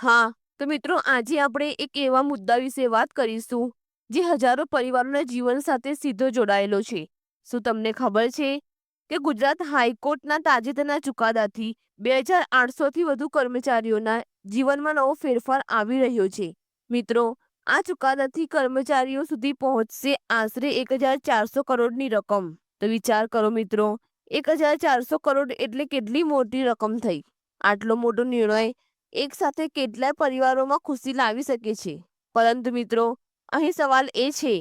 હા, તો મિત્રો આજે આપણે એક એવા મુદ્દા વિશે વાત કરીશું, જે હજારો પરિવારોના જીવન સાથે સીધો જોડાયેલો છે. શું તમને ખબર છે કે ગુજરાત હાઈકોર્ટના તાજેતરના ચુકાદાથી બે હજાર આઠસોથી વધુ કર્મચારીઓના જીવનમાં નવો ફેરફાર આવી રહ્યો છે? મિત્રો, આ ચુકાદાથી કર્મચારીઓ સુધી પહોંચશે આશરે એક હજાર ચારસો કરોડની રકમ. તો વિચાર કરો મિત્રો, એક હજાર ચારસો કરોડ એટલે કેટલી મોટી રકમ થઈ? આટલો મોટો નિર્ણય એક સાથે કેટલાય પરિવારોમાં ખુશી લાવી શકે છે. પરંતુ મિત્રો, અહીં સવાલ એ છે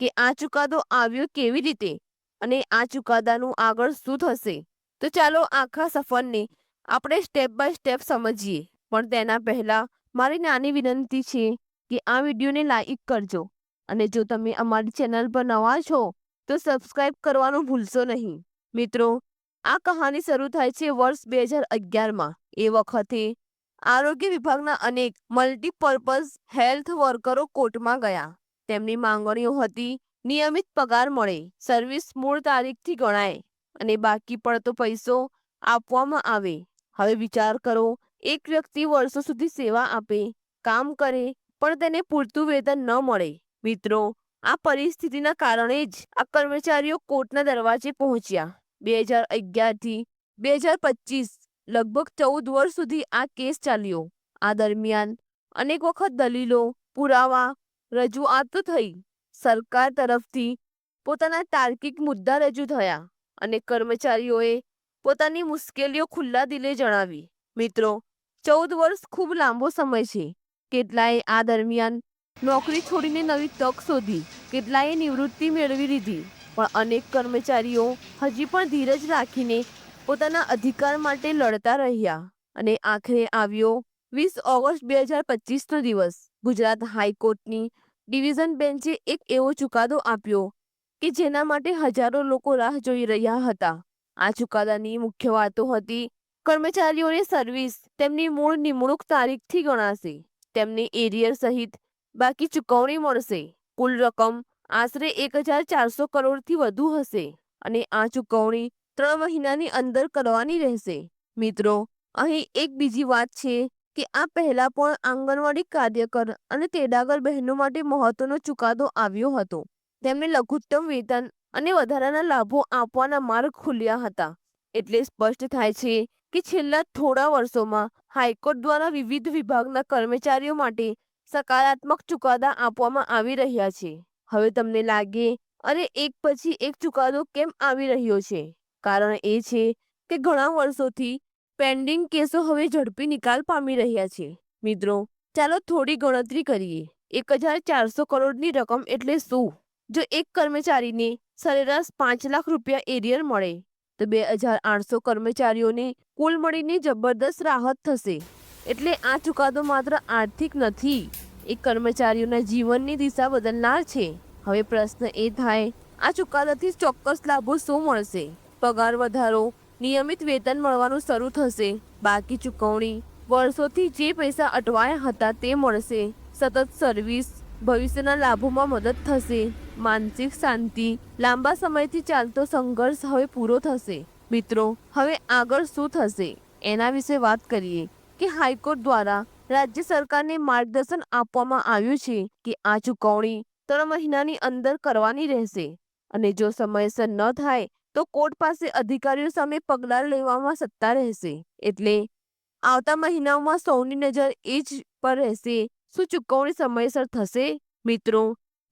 કે આ ચુકાદો આવ્યો કેવી રીતે અને આ ચુકાદાનું આગળ શું થશે? તો ચાલો આખા સફરને આપણે સ્ટેપ બાય સ્ટેપ સમજીએ. પણ તેના પહેલાં મારી નાની વિનંતી છે કે આ વિડીયોને લાઈક કરજો. અને જો તમે અમારી ચેનલ પર નવા છો, તો સબસ્ક્રાઇબ કરવાનું ભૂલશો નહીં. મિત્રો, આ કહાની શરૂ થાય છે વર્ષ બે હજાર અગિયારમાં. એ વખતે આરોગ્ય વિભાગના અનેક મલ્ટીપર્પઝ હેલ્થ વર્કરો કોર્ટમાં ગયા. તેમની માંગણીઓ હતી, નિયમિત પગાર મળે સર્વિસ મૂળ તારીખથી ગણાય, અને બાકી પડતો પૈસો આપવામાં આવે. હવે વિચાર કરો, એક વ્યક્તિ વર્ષો સુધી સેવા આપે, કામ કરે, પણ તેને પૂરતું વેતન ન મળે. મિત્રો, આ પરિસ્થિતિના કારણે જ આ કર્મચારીઓ કોર્ટના દરવાજે પહોંચ્યા. બે હજાર અગિયારથી બે હજાર પચીસ લગભગ ચૌદ વર્ષ સુધી આ કેસ ચાલ્યો. આ દરમિયાન અનેક વખત દલીલો, પુરાવા, રજૂઆતો થઈ. સરકાર તરફથી પોતાના તાર્કિક મુદ્દા રજૂ થયા અને કર્મચારીઓએ પોતાની મુશ્કેલીઓ ખુલ્લા દિલે જણાવી. મિત્રો, ચૌદ વર્ષ ખૂબ લાંબો સમય છે. કેટલાએ આ દરમિયાન નોકરી છોડીને નવી તક શોધી કેટલાએ નિવૃત્તિ મેળવી લીધી, પણ અનેક કર્મચારીઓ હજી પણ ધીરજ રાખીને પોતાના અધિકાર માટે લડતા રહ્યા અને આખરે આવ્યો વીસ ઓગસ્ટ બે હજાર પચીસનો દિવસ. ગુજરાત હાઈકોર્ટની ડિવિઝન બેન્ચે એક એવો ચુકાદો આપ્યો કે જેના માટે હજારો લોકો રાહ જોઈ રહ્યા હતા. આ ચુકાદાની મુખ્ય વાતો હતી કર્મચારીઓની સર્વિસ, તેમની મૂળ નિમણૂક તારીખથી ગણાશે. તેમને એરિયર સહિત બાકી ચૂકવણી મળશે. કુલ રકમ આશરે એક હજાર ચારસો કરોડથી વધુ હશે અને આ ચૂકવણી ત્રણ મહિનાની અંદર કરવાની રહેશે. મિત્રો, અહીં એક બીજી વાત છે કે આ પહેલા પણ આંગણવાડી કાર્યકર અને તેડાગર બહેનો માટે મહત્વનો ચુકાદો આવ્યો હતો. તેમને લઘુત્તમ વેતન અને વધારાના લાભો આપવાના માર્ગ ખુલ્યા હતા. એટલે સ્પષ્ટ થાય છે કે છેલ્લા થોડા વર્ષોમાં હાઈકોર્ટ દ્વારા વિવિધ વિભાગના કર્મચારીઓ માટે સકારાત્મક ચુકાદા આપવામાં આવી રહ્યા છે. હવે તમને લાગે, અરે, એક પછી એક ચુકાદો કેમ આવી રહ્યો છે? કારણ એ છે કે ઘણા વર્ષોથી પેન્ડિંગ કેસો હવે ઝડપી નિકાલ પામી રહ્યા છે. મિત્રો, ચાલો થોડી ગણતરી કરીએ. એક હજાર ચારસો કરોડની રકમ એટલે શું? જો એક કર્મચારીને સરેરાશ પાંચ લાખ રૂપિયા એરિયર મળે, તો બે હજાર આઠસો કર્મચારીઓને કુલ મળીને જબરદસ્ત રાહત થશે. એટલે આ ચુકાદો માત્ર આર્થિક નથી, એ કર્મચારીઓના જીવનની દિશા બદલનાર છે. હવે પ્રશ્ન એ થાય, આ ચુકાદાથી ચોક્કસ લાભો શું મળશે? પગાર વધારો, નિયમિત વેતન મળવાનું શરૂ થશે. બાકી ચૂકવણી, વર્ષોથી જે પૈસા અટવાયા હતા તે મળશે. સતત સર્વિસ ભવિષ્યના લાભોમાં મદદ થશે. માનસિક શાંતિ, લાંબા સમયથી ચાલતો સંઘર્ષ હવે પૂરો થશે. મિત્રો, હવે આગળ શું થશે? એના વિશે વાત કરીએ કે હાઈકોર્ટ દ્વારા રાજ્ય સરકારને માર્ગદર્શન આપવામાં આવ્યું છે કે આ ચૂકવણી ત્રણ મહિનાની અંદર કરવાની રહેશે. અને જો સમયસર ન થાય તો કોર્ટ પાસે અધિકારીઓ સામે પગલાં લેવામાં સત્તા રહેશે. એટલે આવતા મહિનાઓમાં સૌની નજર એ જ પર રહેશે. શું ચૂકવણી સમયસર થશે? મિત્રો,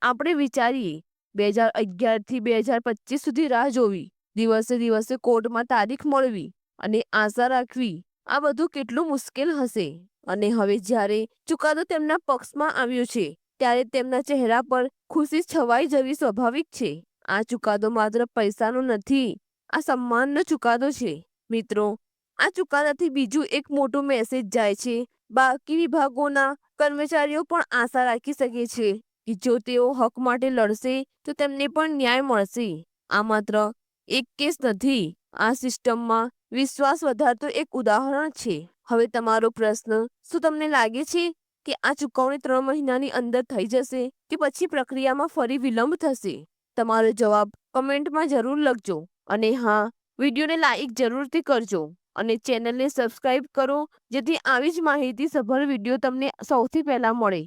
આપણે વિચારીએ. બે હજાર અગિયારથી બે હજાર પચીસ સુધી રાહ જોવી. દિવસે દિવસે કોર્ટમાં તારીખ મળવી અને આશા રાખવી. આ બધું કેટલું મુશ્કેલ હશે. અને હવે જ્યારે ચુકાદો તેમના પક્ષમાં આવ્યો છે, ત્યારે તેમના ચહેરા પર ખુશી છવાઈ જવી સ્વાભાવિક છે. આ ચુકાદો માત્ર પૈસાનો નથી, આ સન્માનનો ચુકાદો છે. મિત્રો, આ ચુકાદાથી બીજું એક મોટું મેસેજ જાય છે. બાકી વિભાગોના કર્મચારીઓ પણ આશા રાખી શકે છે કે જો તેઓ હક માટે લડશે, તો તેમને પણ ન્યાય મળશે. આ માત્ર એક કેસ નથી, આ સિસ્ટમમાં વિશ્વાસ વધારતો એક ઉદાહરણ છે. હવે તમારો પ્રશ્ન, શું તમને લાગે છે કે આ ચુકવણી ત્રણ મહિનાની અંદર થઈ જશે કે પછી પ્રક્રિયામાં ફરી વિલંબ થશે? તમારો જવાબ કમેન્ટમાં જરૂર લખજો અને હા, વિડીયોને લાઈક જરૂરથી કરજો અને ચેનલને સબસ્ક્રાઇબ કરો જેથી આવી જ માહિતી સભર વીડિયો તમને સૌથી પહેલાં મળે.